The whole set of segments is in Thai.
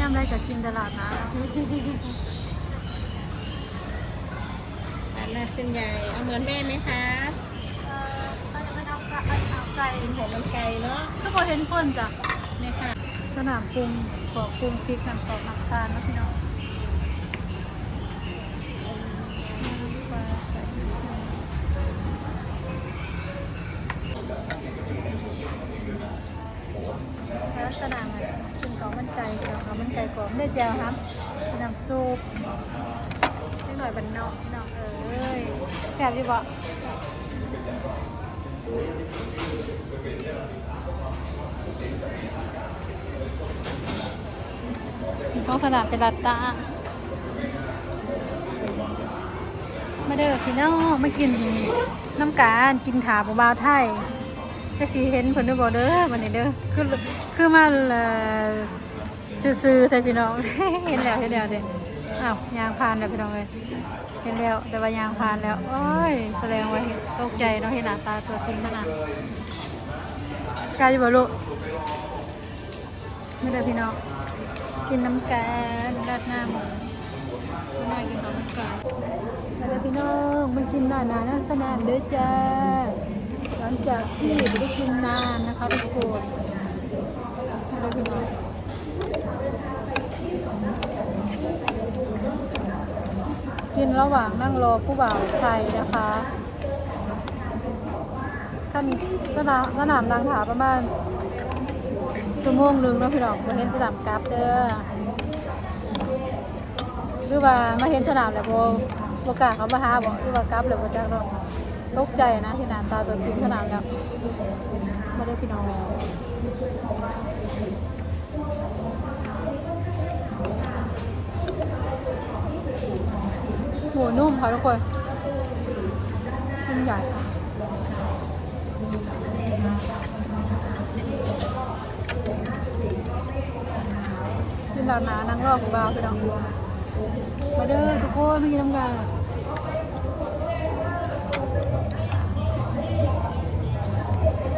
ย่ำได้ก็กินตลาดนะร้านนาเส้นใหญ่ เอาเหมือนแม่ไหมคะเอ่อเอาเอาเอาเอาไก่เป็นหัวมันไก่เนาะถ้าบ่เห็นคนจ้ะแม่ค่ะ สนามปรุงขอปรุงพริกน้ำตกน้ำตาลนะพี่น้อง ดี๋ยวขอมันไก่ก่อนไม่ได้แจวครับน้ำซุปนิดหน่อยบันนอกพี่น้องเอ้ยแซ่บดีบ่ต้องสนามเป็นลัดตามาเด้อพี่น้องมากินน้ำการกินขาบบ่าวไทยก็สีเห็นผลดูบอเด้อวันนี้เด้อคือคือมาเอ่อจะ ซื้อๆใส่พี่น้อง เห็นแล้วเห็นแล้วเด้อ้าวยางพานแล้วพี่น้องเลยเห็นแล้วแต่ว่ายางพานแล้วโอ้ยแสดงว่าเห็นตกใจเนาะเห็นหน้าตาตัวจริงขนาดกายบ่ลูกไม่ได้พี่น้องกินน้ำแกงราดหน้าหมูน่ากินข้าวมันไก่มาเด้อพี่น้องมากินหน้าหนาน้าสนามเด้อจ้าหลังจากที่ไม่ได้กินนานนะคะทุกคนได้พี่น้อง กินระหว่างนั่งรอผู้บ่าวไทยนะคะท่านสนามสนามนางถาประมาณชั่วโมงหนึ่งเนาะพี่น้องมาเห็นสนามกราฟเด้อหรือว่ามาเห็นสนามแล้วโบโบกาเขามาหาบอกหรือว่ากราฟเลยโบจักเนาตกใจนะที่นานตาตัวจริงขนาดแล้วไม่ได้พี่น้อง หมูนุ่มค่ะทุกคนชิ้นใหญ่กินดาวนานั่งรอบของเราพี่น้องมาเด้อทุกคนไม่กินน้ำกัน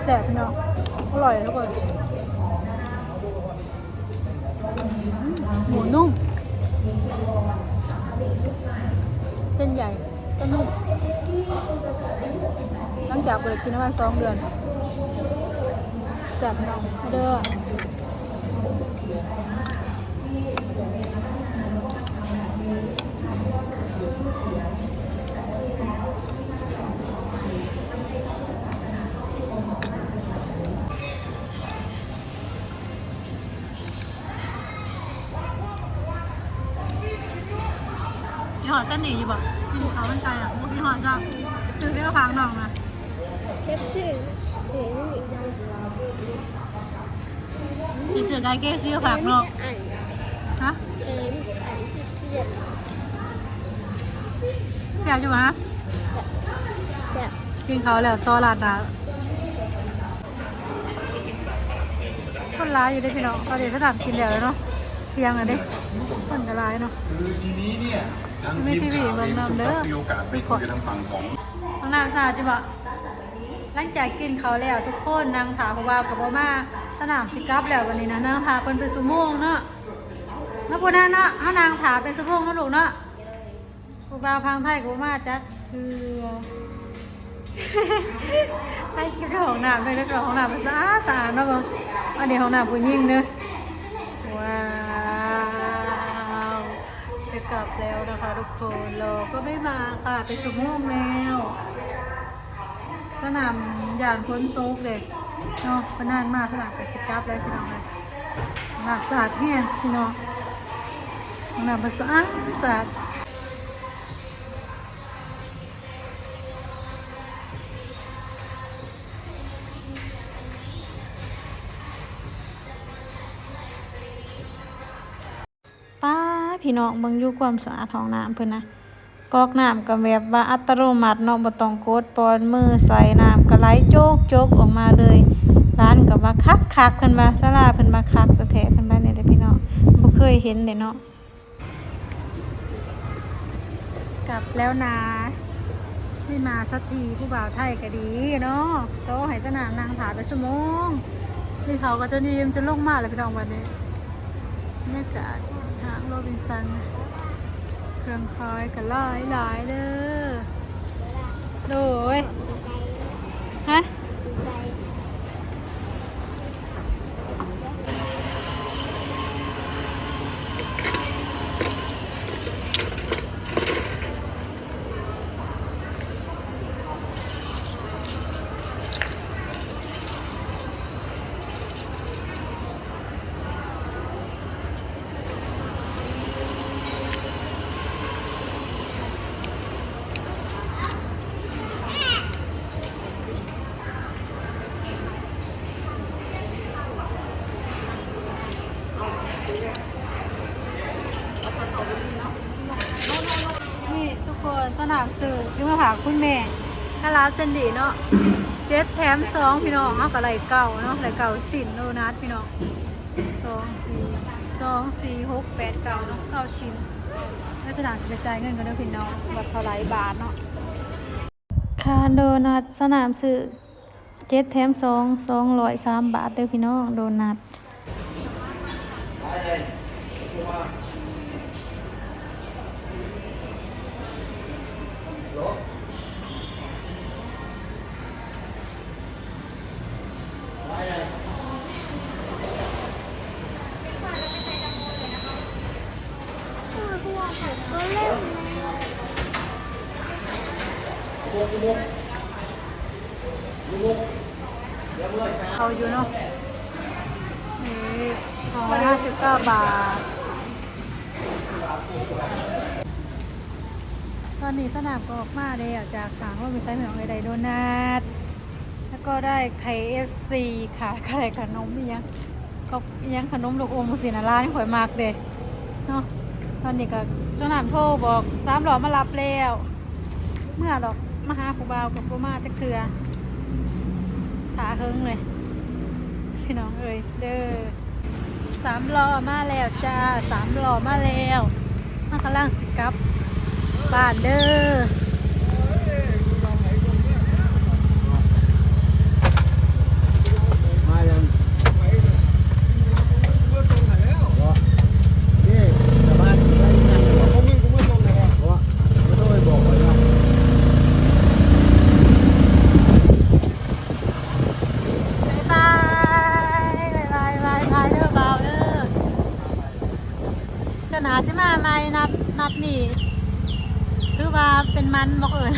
แสบพี่น้องอร่อยทุกคนหมูนุ่ม เส้นใหญ่ก็นุ่มหลังจากเปิดกินมาสองเดือนแสบพี่น้องมาเด้อ จะหนีอยู่บ่กินเขาวมันไกลอะพวกพี่หอดจะซื้อได้ก็พังน้องนะเจ็บชื่อเห็นอีกแล้วจะเจอไกลเก้ซื้อก็พังน้องอ่านฮะเอ็มอ่านที่เกียดแสบอยู่บ่ฮะแบบกินเขาวแล้วต่อลาดนาคนร้ายอยู่ได้พี่น้องตอนเด็กสนามกินแล้วเนาะเพียงอะเด้คนก็ร้ายเนาะ คือทีนี้เนี่ย ทางไม่ทีมทีวีข่าวเองเบิ่งถูกนำเด้อมีโอกาสไปคุยกับทางฝั่งของน้องนางสาจิบะหลังจากกินเขาวแล้วทุกคนนางถามเพราะว่ากับพ่อมาสนามสิกลับแล้ววันนี้นะนางพาเพิ่นไปสุโมงเนาะแล้วพวกนั้นเนาะถ้านางถาเป็นสุโมงเนาะลูกเนาะผู้บ่าวพังไทยกับพ่อมาจัดคือให้คลิปเจ้าของน้ำเลยแล้วก็ของน้ำมันสะอาดสะอาดเนาะบ่อันนี้ของน้ำผู้หญิงเด้อว้าวจะ กลับแล้วนะคะทุกคนรอก็ไม่มาค่ะ ไปสุโมแมว สนามยานพ้นโต๊ะเลยเนาะพนานมากสนามไปสิกลับแล้วพี่น้องเลยหนักสะอาดแห้งพี่น้องหน้ำมันสะอาดสะอาด พี่น้องเบิ่งอยู่ความสะอาดห้องน้ำเพิ่นนะกอกน้ำก็แบบว่าอัตโนมัติเนาะบ่ต้องกดปอนมือใส่น้ำก็ไหลโจกโจกออกมาเลยร้านก็ว่าคักคักเพิ่นว่าศาลาเพิ่นว่าคักแท้เพิ่นว่าเนี่ยเด้พี่น้องบ่เคยเห็นเลยเนาะกลับแล้วนะไม่มาสักทีผู้บ่าวไทยก็ดีเนาะโตะให้สนามนางถาไปชั่วโมงนี่เขาก็จะนีมจะลงมากเลยพี่น้องวันนี้บรรยากาศ โรบินสัน เครื่องคอยกันหลายหลายเด้อโดยฮะ สนใจ นี่ทุกคนสนาม สื่อซื้อมาฝากคุณแม่น่ารักเซนดีเนาะเจ็ดแถมสองพี่น้องเอากับไหลเก่าเนาะไหลเก่าชิ้นโดนัทพี่น้องสองสี่สองสี่หกแปดเก้าเนาะเก้าชิ้นแล้วสนามจะไปจ่ายเงินกันเด้อพี่น้องแบบเท่าไรบาทเนาะคาโดนัทสนามสื่อเจ็ดแถมสองสองร้อยสามบาทเด้อพี่น้องโดนัท เอาอยู่เนาะนี่สองร้อยห้าสิบเก้าบาท ตอนนี้สนามก็ออกมาเลยอะจากฝั่งว่ามีไซส์เหมือนไอไดโดนัทแล้วก็ได้ไข่เอฟซีค่ะไข่ขนมอียังก็อียังขนมลูกอมสินะร้านข่อยมากเด้เนาะตอนนี้ก็เจ้าหนามโทรบอกสามหลอมารับแล้ว เมื่อดอก มาหาผู้บ่าวกับผู้มาตะเคือขาเฮิงเลย พี่น้องเอ้ยเด้อสามล้อมาแล้วจ้าสามล้อมาแล้วมากำลังสิกับบ้านเด้อ มายังนี่ชาวบ้านอะไรนั่นเขาไม่กูไม่ตรงไหนวะเพราะว่าไม่ต้องไปบอกเลยนะ บ๊ายบายบายบายบายบายเด้อเบาเด้อเจ้าหนาใช่ไหมาไหมนัดนัดนี่คือว่าเป็น มันบอกเอิญ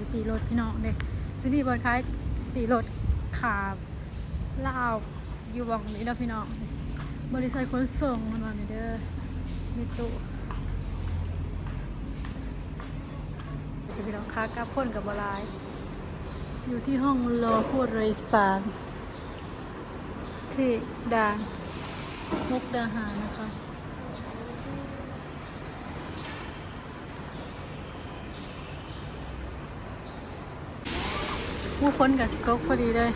ือตีรถพี่น้องเด้ซิมีบอลคล้ายตีรถขาลาวอยู่วังนี้เนาะพี่น้องบริษัทขนส่งมันว่านี่เด้อมีตู้พี่น้องค้ากับพ่นกับบลาย อยู่ที่ห้องรอผู้โดยสารที่ด่านมุกดาหารนะคะ ผู้คนกับสก๊อกพอดีเลย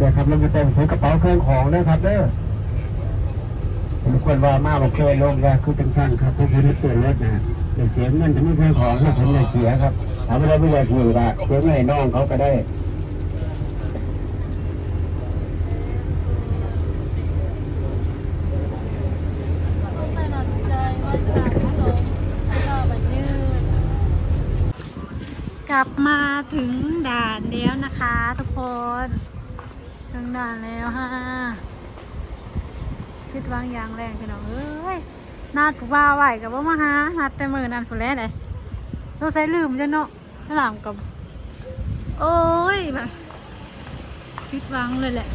นไล่เลยครับแล้วมาเต็มใช้กระเป๋าเครื่องของด้วยครับเด้อผมควรว่ามาบอกเคยลงว่าคือเป็นช่างครับผู้ที่เปลี่ยนรถนะเดี๋ยวเสียเงินจะไม่เคยของให้ผมเลยเสียครับถามว่าเรไม่อยากอยู่ละเสียเงินให้น้องเขาก็ได้กลับมาถึงด่านแล้วนะคะทุกคน ด่านแล้วฮะคิดวางยางแรงพี่น้องเอ้ยนัดว่าไหวกับว่ามาหานัดแต่มือนันผู้แรกเลยต้องใส่ลืมจ้ะเนาะฉลามกับโอ้ยแบบคิดวางเลยแหละ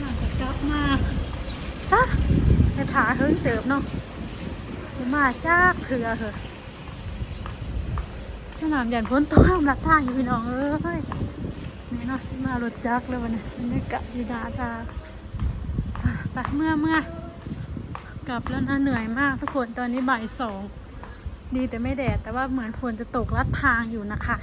น่าจะกลับมาซะไปถาเฮิงเติบเนาะมาจ้ากเถื่อเหอะสนามยันพ้นตกน้ำลัดทางอยู่พี่น้องเอ้ย นี่เนาะสิมารถจักรเลยวันนี้กาศอยู่ดาตาอะไปเมื่อเมื่อกลับแล้วนะเหนื่อยมากทุกคนตอนนี้บ่ายสองดีแต่ไม่แดดแต่ว่าเหมือนฝนจะตกลัดทางอยู่นะคะ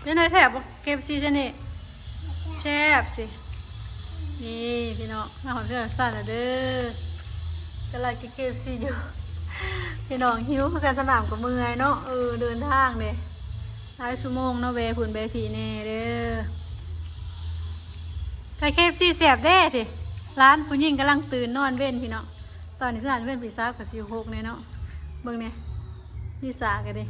เป็นไงแซ่บบ่เก็บซีซะนี่แซ่บสิ นี่พี่น้องมาหอมเสื้อสั่นอะเด้อกำลังกินเก็บซีอยู่ พี่น้องหิวคือการสนามกับมือไงเนาะเออเดินทางเด้หลายชั่วโมงเนาะเวผุนเบผีแน่เด้อไก่เคฟซีแซ่บเด้สิร้านผู้หญิงกำลังตื่นนอนเว้นพี่น้องตอนนี้สถานเว้นปีซากับซิวหกเนี่ยเนาะเบิ่งเนี่ยนี่สากันดิ